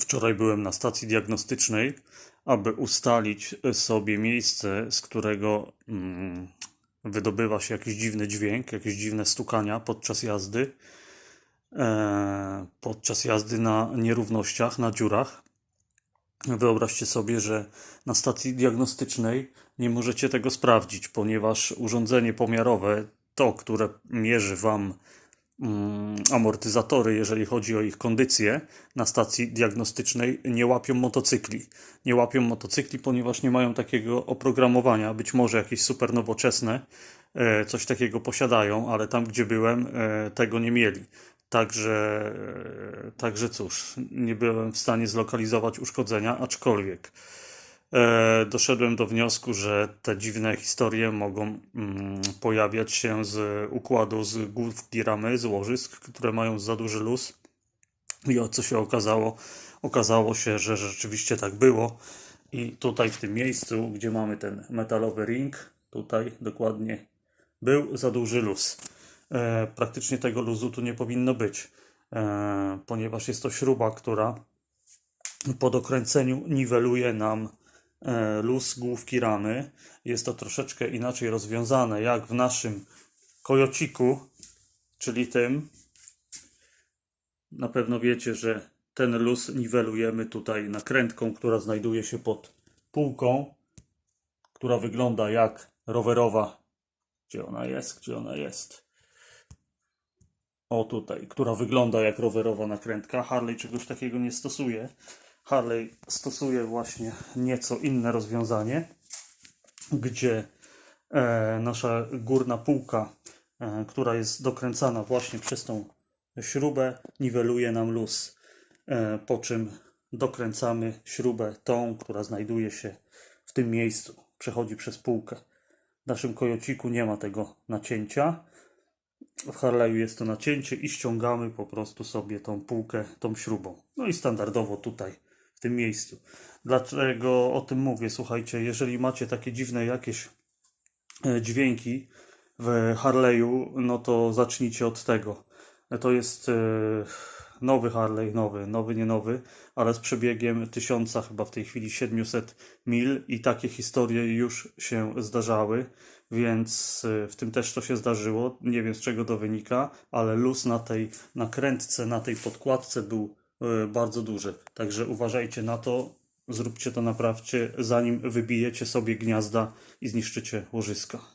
Wczoraj byłem na stacji diagnostycznej, aby ustalić sobie miejsce, z którego mm, wydobywa się jakiś dziwny dźwięk, jakieś dziwne stukania podczas jazdy. E, podczas jazdy na nierównościach, na dziurach. Wyobraźcie sobie, że na stacji diagnostycznej nie możecie tego sprawdzić, ponieważ urządzenie pomiarowe, to, które mierzy Wam amortyzatory, jeżeli chodzi o ich kondycję, na stacji diagnostycznej nie łapią motocykli. Nie łapią motocykli, ponieważ nie mają takiego oprogramowania. Być może jakieś super nowoczesne e, coś takiego posiadają, ale tam, gdzie byłem, e, tego nie mieli. Także, e, także cóż, nie byłem w stanie zlokalizować uszkodzenia, aczkolwiek doszedłem do wniosku, że te dziwne historie mogą mm, pojawiać się z układu z główki ramy, z łożysk, które mają za duży luz. I o co się okazało? Okazało się, że rzeczywiście tak było. I tutaj w tym miejscu, gdzie mamy ten metalowy ring, tutaj dokładnie był za duży luz. E, praktycznie tego luzu tu nie powinno być, e, ponieważ jest to śruba, która po dokręceniu niweluje nam e, luz główki ramy. Jest to troszeczkę inaczej rozwiązane, jak w naszym kojociku, czyli tym. Na pewno wiecie, że ten luz niwelujemy tutaj nakrętką, która znajduje się pod półką, która wygląda jak rowerowa. Gdzie ona jest? Gdzie ona jest? O tutaj, która wygląda jak rowerowa nakrętka. Harley czegoś takiego nie stosuje. Harley stosuje właśnie nieco inne rozwiązanie, gdzie e, nasza górna półka, e, która jest dokręcana właśnie przez tą śrubę, niweluje nam luz. E, po czym dokręcamy śrubę tą, która znajduje się w tym miejscu, przechodzi przez półkę. W naszym kojociku nie ma tego nacięcia. W Harley'u jest to nacięcie i ściągamy po prostu sobie tą półkę tą śrubą. No i standardowo tutaj, tym miejscu. Dlaczego o tym mówię? Słuchajcie, jeżeli macie takie dziwne jakieś e, dźwięki w Harley'u, no to zacznijcie od tego. To jest e, nowy Harley, nowy, nowy, nie nowy, ale z przebiegiem tysiąca, chyba w tej chwili 700 mil i takie historie już się zdarzały, więc y, w tym też to się zdarzyło. Nie wiem z czego to wynika, ale luz na tej nakrętce, na tej podkładce był bardzo duży. Także uważajcie na to, zróbcie to naprawdę, zanim wybijecie sobie gniazda i zniszczycie łożyska.